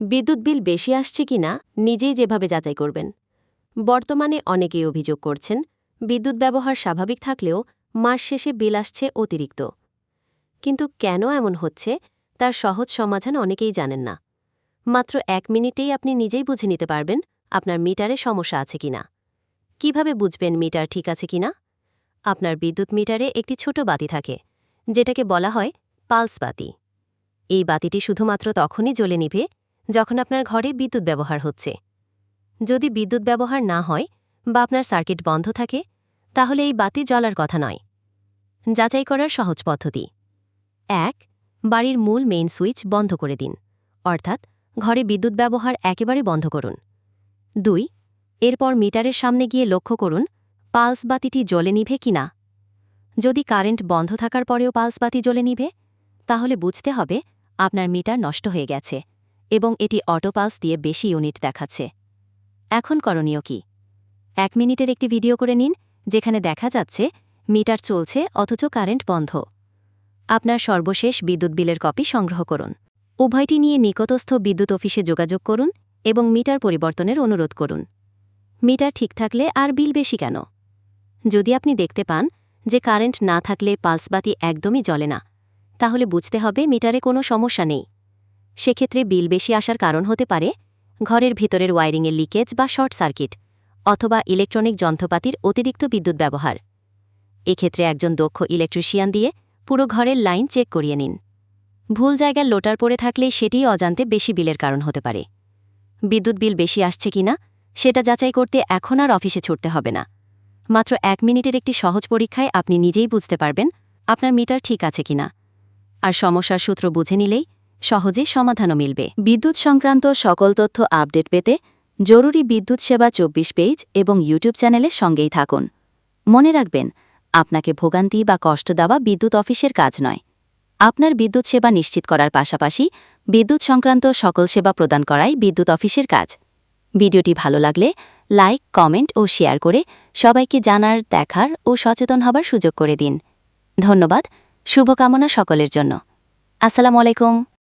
বিদ্যুৎ বিল বেশি আসছে কিনা নিজেই যেভাবে যাচাই করবেন। বর্তমানে অনেকেই অভিযোগ করছেন, বিদ্যুৎ ব্যবহার স্বাভাবিক থাকলেও মাস শেষে বিল আসছে অতিরিক্ত। কিন্তু কেন এমন হচ্ছে, তার সহজ সমাধান অনেকেই জানেন না। মাত্র এক মিনিটেই আপনি নিজেই বুঝে নিতে পারবেন আপনার মিটারে সমস্যা আছে কিনা। কীভাবে বুঝবেন মিটার ঠিক আছে কিনা? আপনার বিদ্যুৎ মিটারে একটি ছোট বাতি থাকে, যেটাকে বলা হয় পালস বাতি। এই বাতিটি শুধুমাত্র তখনই জ্বলে নিভে যখন আপনার ঘরে বিদ্যুৎ ব্যবহার হচ্ছে। যদি বিদ্যুৎ ব্যবহার না হয় বা আপনার সার্কিট বন্ধ থাকে, তাহলে এই বাতি জ্বলার কথা নয়। যাচাই করার সহজ পদ্ধতি। এক, বাড়ির মূল মেইন সুইচ বন্ধ করে দিন, অর্থাৎ ঘরে বিদ্যুৎ ব্যবহার একেবারে বন্ধ করুন। দুই, এরপর মিটারের সামনে গিয়ে লক্ষ্য করুন, পালস বাতিটি জ্বলে নিভে কিনা যদি কারেন্ট বন্ধ থাকার পরেও পালস বাতি জ্বলে নিভে তাহলে বুঝতে হবে আপনার মিটার নষ্ট হয়ে গেছে। এবং এটি অটোপালস দিয়ে বেশি ইউনিট দেখাচ্ছে। এখন করণীয় কি? এক মিনিটের একটি ভিডিও করে নিন, যেখানে দেখা যাচ্ছে, মিটার চলছে অথচ কারেন্ট বন্ধ। আপনার সর্বশেষ বিদ্যুৎ বিলের কপি সংগ্রহ করুন। উভয়টি নিয়ে নিকটস্থ বিদ্যুৎ অফিসে যোগাযোগ করুন এবং মিটার পরিবর্তনের অনুরোধ করুন। মিটার ঠিক থাকলে আর বিল বেশি কেন? যদি আপনি দেখতে পান যে কারেন্ট না থাকলে পালসবাতি একদমই জ্বলে না, তাহলে বুঝতে হবে মিটারে কোনো সমস্যা নেই। সেক্ষেত্রে বিল বেশি আসার কারণ হতে পারে ঘরের ভিতরের ওয়ারিংয়ের লিকেজ বা শর্ট সার্কিট অথবা ইলেকট্রনিক যন্ত্রপাতির অতিরিক্ত বিদ্যুৎ ব্যবহার। এক্ষেত্রে একজন দক্ষ ইলেকট্রিশিয়ান দিয়ে পুরো ঘরের লাইন চেক করিয়ে নিন। ভুল জায়গার লোটার পড়ে থাকলে সেটিই অজান্তে বেশি বিলের কারণ হতে পারে। বিদ্যুৎ বিল বেশি আসছে কিনা সেটা যাচাই করতে এখন আর অফিসে ছুটতে হবে না। মাত্র এক মিনিটের একটি সহজ পরীক্ষায় আপনি নিজেই বুঝতে পারবেন আপনার মিটার ঠিক আছে কিনা আর সমস্যার সূত্র বুঝে নিলেই সহজে সমাধানও মিলবে। বিদ্যুৎ সংক্রান্ত সকল তথ্য আপডেট পেতে জরুরি বিদ্যুৎ সেবা চব্বিশ পেজ এবং ইউটিউব চ্যানেলের সঙ্গেই থাকুন। মনে রাখবেন, আপনাকে ভোগান্তি বা কষ্ট দেওয়া বিদ্যুৎ অফিসের কাজ নয়। আপনার বিদ্যুৎ সেবা নিশ্চিত করার পাশাপাশি বিদ্যুৎ সংক্রান্ত সকল সেবা প্রদান করাই বিদ্যুৎ অফিসের কাজ। ভিডিওটি ভালো লাগলে লাইক, কমেন্ট ও শেয়ার করে সবাইকে জানার, দেখার ও সচেতন হবার সুযোগ করে দিন। ধন্যবাদ, শুভকামনা সকলের জন্য। আসসালামু আলাইকুম।